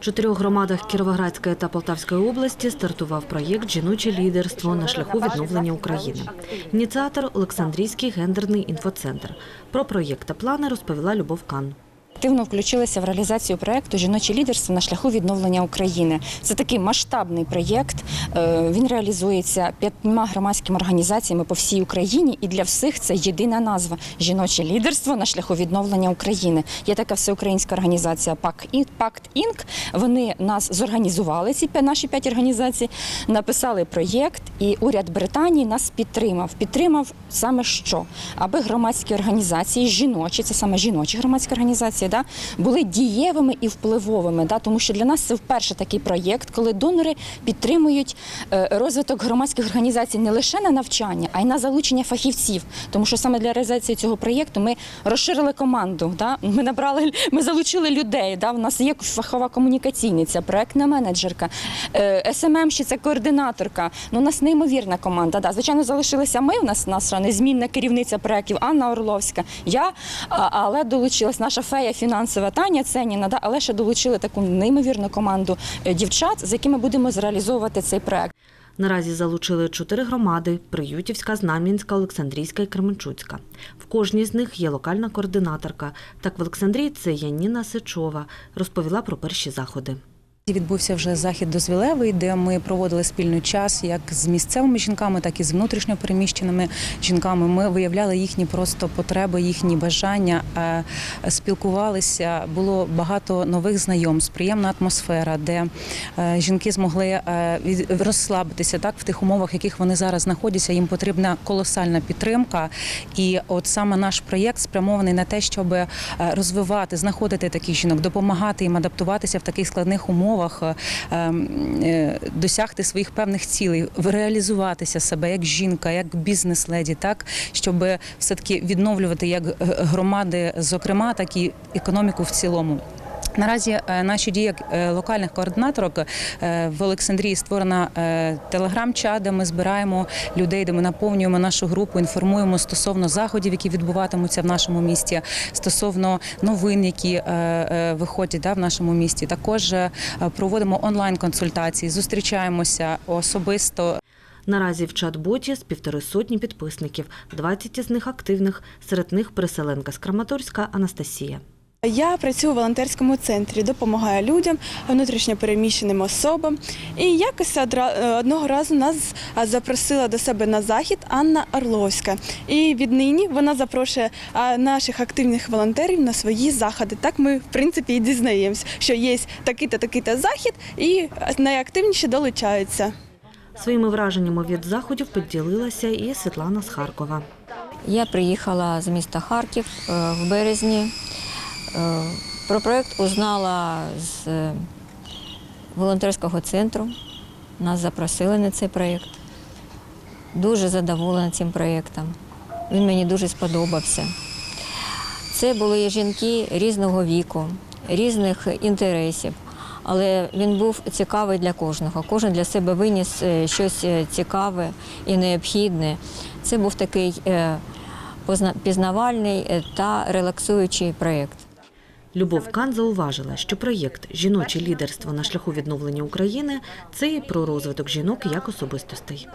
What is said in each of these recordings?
Чотирьох громадах Кіровоградської та Полтавської області стартував проєкт Жіноче лідерство на шляху відновлення України. Ініціатор Олександрійський гендерний інфоцентр. Про проєкт та плани розповіла Любов Кан. Активно включилися в реалізацію проєкту Жіноче лідерство на шляху відновлення України. Це такий масштабний проєкт. Е, Він реалізується п'ятьма громадськими організаціями по всій Україні, і для всіх це єдина назва Жіноче лідерство на шляху відновлення України. Є така всеукраїнська організація ПАК Пакт Інк. Вони нас зорганізували. Ці наші п'ять організацій, написали проєкт, і уряд Британії нас підтримав. Підтримав саме що, аби громадські організації, жіночі, це саме жіночі громадські організації, да, були дієвими і впливовими. Да, тому що для нас це вперше такий проєкт, коли донори підтримують е, розвиток громадських організацій не лише на навчання, а й на залучення фахівців. Тому що саме для реалізації цього проєкту ми розширили команду. Да? Ми набрали, ми залучили людей. Да? У нас є фахова комунікаційниця, проектна менеджерка, е, СММщиця, координаторка. Ну, у нас неймовірна команда. Да. Звичайно, залишилися ми. У нас наша незмінна керівниця проєктів Анна Орловська. Я, але долучилась наша фея фінансова Таня Ценіна, да? але ще долучили таку неймовірну команду е, дівчат, з якими будемо зреалізовувати цей проект. Наразі залучили чотири громади: Приютівська, Знам'янська, Олександрійська і Кременчуцька. В кожній з них є локальна координаторка. Так в Олександрії це Яніна Сичова розповіла про перші заходи. Відбувся вже захід дозвілевий, де ми проводили спільний час як з місцевими жінками, так і з внутрішньо переміщеними жінками. Ми виявляли їхні просто потреби, їхні бажання, е, спілкувалися. Було багато нових знайомств, приємна атмосфера, де е, жінки змогли е, розслабитися так в тих умовах, в яких вони зараз знаходяться. Їм потрібна колосальна підтримка. І от саме наш проєкт спрямований на те, щоб розвивати, знаходити таких жінок, допомагати їм адаптуватися в таких складних умовах, е, е, досягти своїх певних цілей, реалізуватися себе як жінка, як бізнес-леді, так щоб все таки відновлювати як е, громади, зокрема, так і економіку в цілому. Наразі е, наші дії як е, локальних координаторок е, в Олександрії створена телеграм-чат, де ми збираємо людей, де ми наповнюємо нашу групу, інформуємо стосовно заходів, які відбуватимуться в нашому місті, стосовно новин, які виходять да, в нашому місті. Також проводимо онлайн-консультації, зустрічаємося особисто Наразі в чат-боті з півтори сотні підписників, 20 із них активних, серед них переселенка з Краматорська Анастасія. Я працюю у волонтерському центрі, допомагаю людям, внутрішньо переміщеним особам. І якось одра- е, одного разу нас запросила до себе на захід Анна Орловська. І віднині вона запрошує наших активних волонтерів на свої заходи. Так ми, в принципі, і дізнаємось, що є такий-то такий-то захід, і найактивніші долучаються. Своїми враженнями від заходів поділилася і Світлана з Харкова. Я приїхала з міста Харків е, в березні. Е, Про проєкт узнала з е, волонтерського центру. Нас запросили на цей проєкт. Дуже задоволена цим проєктом. Він мені дуже сподобався. Це були жінки різного віку, різних інтересів, але він був цікавий для кожного. Кожен для себе виніс е, щось цікаве і необхідне. Це був такий пізнавальний та релаксуючий проєкт. Любов Кан зауважила, що проєкт Жіноче лідерство на шляху відновлення України це і про розвиток жінок як особистостей.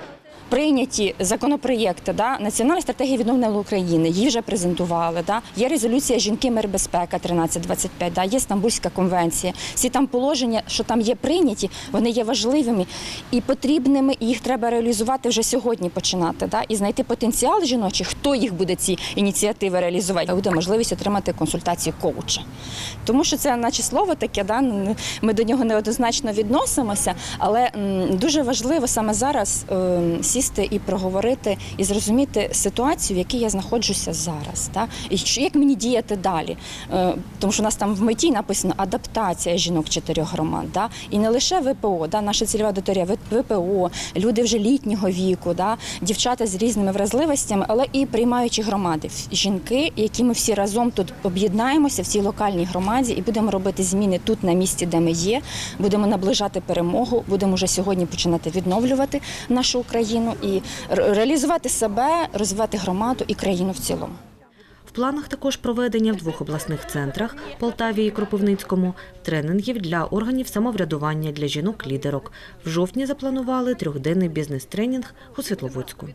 Прийняті законопроєкти да, Національної стратегії відновлення України, її вже презентували. Да, є резолюція жінки мир безпека 1325, да, є Стамбульська конвенція. Всі там положення, що там є прийняті, вони є важливими і потрібними, і їх треба реалізувати вже сьогодні починати. Да, і знайти потенціал жіночий, хто їх буде ці ініціативи реалізувати. Буде можливість отримати консультацію коуча. Тому що це, наче слово таке, да, ми до нього неоднозначно відносимося, але дуже важливо саме зараз е, сісти і проговорити і зрозуміти ситуацію, в якій я знаходжуся зараз. Да? І як мені діяти далі. Е, тому що у нас там в меті написано адаптація жінок чотирьох громад. Да? І не лише ВПО, да? наша цільова аудиторія ВПО, люди вже літнього віку, да? дівчата з різними вразливостями, але і приймаючі громади. Жінки, які ми всі разом тут об'єднаємося в цій локальній громаді і будемо робити зміни тут на місці, де ми є. Будемо наближати перемогу, будемо вже сьогодні починати відновлювати нашу Україну і реалізувати себе, розвивати громаду і країну в цілому. В планах також проведення в двох обласних центрах Полтаві і Кропивницькому тренінгів для органів самоврядування для жінок-лідерок. В жовтні запланували трьохденний бізнес-тренінг у Світловодську.